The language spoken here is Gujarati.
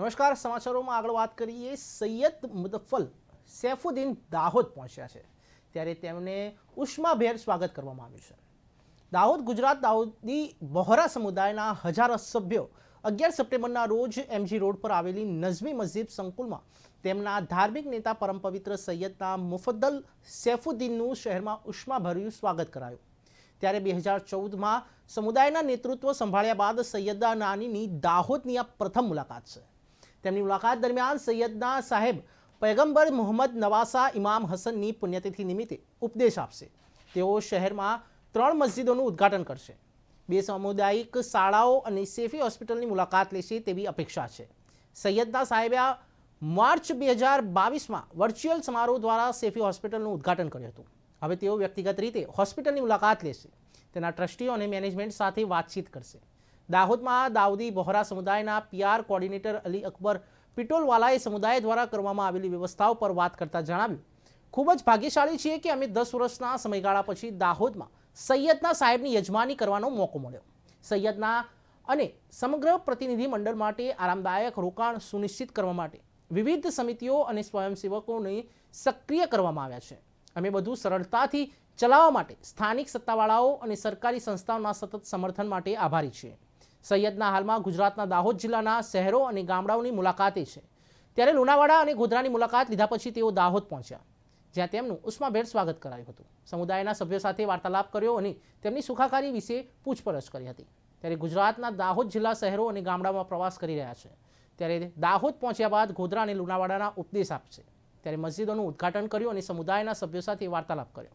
નમસ્કાર, સમાચારોમાં આગળ વાત કરીએ. સૈયદ મુદફલ સૈફુદ્દીન દાહોદ પહોંચ્યા છે. ત્યારે તેમને ઉષ્માભેર સ્વાગત કરવામાં આવ્યું છે. દાહોદ, ગુજરાત, દાહોદી બહોરા સમુદાયના હજારો સભ્યો અગિયાર સપ્ટેમ્બરના રોજ એમજી રોડ પર આવેલી નઝમી મસ્જિદ સંકુલમાં તેમના ધાર્મિક નેતા પરમ પવિત્ર સૈયદના મુફદ્દલ સૈફુદ્દીનનું શહેરમાં ઉષ્માભર્યું સ્વાગત કરાયું. ત્યારે બે હજાર ચૌદમાં સમુદાયના નેતૃત્વ સંભાળ્યા બાદ સૈયદા નાનીની દાહોદની આ પ્રથમ મુલાકાત છે. તેમની મુલાકાત દરમિયાન સૈયદના સાહેબ પૈગંબર મોહમ્મદ નવાસા ઇમામ હસનની પુણ્યતિથિ નિમિત્તે ઉપદેશ આપશે. તેઓ શહેરમાં ત્રણ મસ્જિદોનું ઉદ્ઘાટન કરશે. બે સામુદાયિક શાળાઓ અને સેફી હોસ્પિટલની મુલાકાત લેશે તેવી અપેક્ષા છે. સૈયદના સાહેબે આ માર્ચ બે હજાર બાવીસમાં વર્ચ્યુઅલ સમારોહ દ્વારા સેફી હોસ્પિટલનું ઉદ્ઘાટન કર્યું હતું. હવે તેઓ વ્યક્તિગત રીતે હોસ્પિટલની મુલાકાત લેશે. તેના ટ્રસ્ટીઓ અને મેનેજમેન્ટ સાથે વાતચીત કરશે. દાહોદમાં દાઉદી બહોરા સમુદાયના પીઆર કોર્ડિનેટર અલી અકબર પિટોલવાલાએ સમુદાય દ્વારા કરવામાં આવેલી વ્યવસ્થાઓ પર વાત કરતા જણાવ્યું, ખૂબ જ ભાગ્યશાળી છીએ કે અમે દસ વર્ષના સમયગાળા પછી દાહોદમાં સૈયદના સાહેબની યજમાની કરવાનો મોકો મળ્યો. સૈયદના અને સમગ્ર પ્રતિનિધિ મંડળ માટે આરામદાયક રોકાણ સુનિશ્ચિત કરવા માટે વિવિધ સમિતિઓ અને સ્વયંસેવકોને સક્રિય કરવામાં આવ્યા છે. અમે બધું સરળતાથી ચલાવવા માટે સ્થાનિક સત્તાવાળાઓ અને સરકારી સંસ્થાઓના સતત સમર્થન માટે આભારી છીએ. સૈયદના હાલમાં ગુજરાતના દાહોદ જિલ્લાના શહેરો અને ગામડાઓની મુલાકાતે છે. ત્યારે લુણાવાડા અને ગોધરાની મુલાકાત લીધા પછી તેઓ દાહોદ પહોંચ્યા. જ્યાં તેમનું ઉષ્માભેર સ્વાગત કરાયું હતું. સમુદાયના સભ્યો સાથે વાર્તાલાપ કર્યો અને તેમની સુખાકારી વિશે પૂછપરછ કરી હતી. ત્યારે ગુજરાતના દાહોદ જિલ્લા શહેરો અને ગામડામાં પ્રવાસ કરી રહ્યા છે. ત્યારે દાહોદ પહોંચ્યા બાદ ગોધરા અને લુણાવાડાના ઉપદેશ આપશે. ત્યારે મસ્જિદોનું ઉદ્ઘાટન કર્યું અને સમુદાયના સભ્યો સાથે વાર્તાલાપ કર્યો.